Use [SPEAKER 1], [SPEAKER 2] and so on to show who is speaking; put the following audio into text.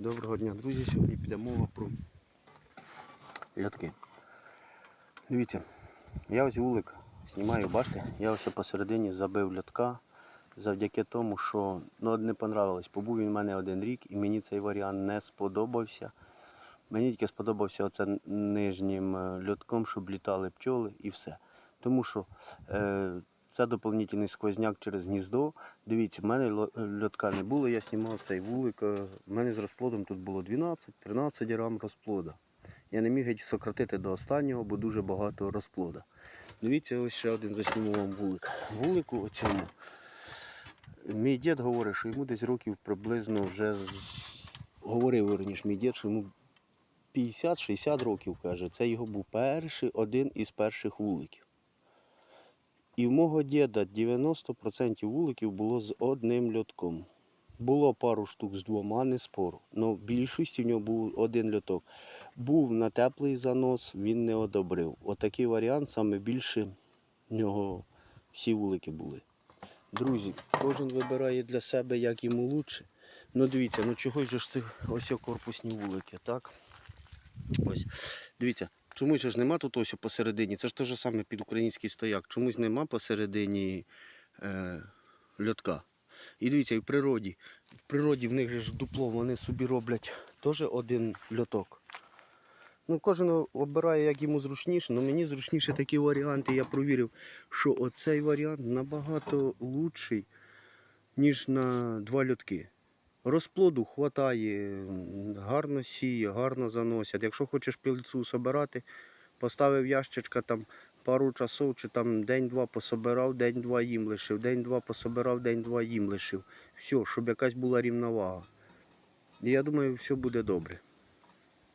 [SPEAKER 1] Доброго дня, друзі. Сьогодні піде мова про льотки. Дивіться, я ось вулик знімаю, бачите, я ось посередині забив льотка завдяки тому, що ну, не понравилось. Побув він в мене один рік і мені цей варіант не сподобався. Мені тільки сподобався оце нижнім е, льотком, щоб літали пчоли і все. Тому що е, це доповнительний сквозняк через гніздо. Дивіться, в мене льотка не було, я знімав цей вулик. е, В мене з розплодом тут було 12-13 грам розплода. Я не міг геть сократити до останнього, бо дуже багато розплода. Дивіться, ось ще один засніму вам вулик. Вулику оцьому. Мій дід говорить, що йому десь років приблизно вже говорив верніше, мій дід, що йому 50-60 років каже. Це його був перший один із перших вуликів. І в мого діда 90% вуликів було з одним льотком. Було пару штук з двома, не спору. але в більшості в нього був один льоток. Був на теплий занос, він не одобрив. Отакий варіант саме більше в нього всі вулики були. Друзі, кожен вибирає для себе, як йому лучше. Ну дивіться, ну чого ж це ось корпусні вулики, так? Ось. Дивіться, чомусь же ж нема тут ось посередині. Це ж те ж саме під український стояк. Чомусь нема посередині е, льотка. І дивіться, і в природі. В природі в них ж дупло, вони собі роблять теж один льоток. Ну, кожен обирає, як йому зручніше. Ну, мені зручніше такі варіанти. Я провірив, що оцей варіант набагато лучший, ніж на два льотки. Розплоду хватає, гарно сіє, гарно заносять. Якщо хочеш пілцу собирати, поставив ящичка там пару часов, чи там день-два пособирав, день-два їм лишив, день-два пособирав, день-два їм лишив. Все, щоб якась була рівновага. Я думаю, все буде добре.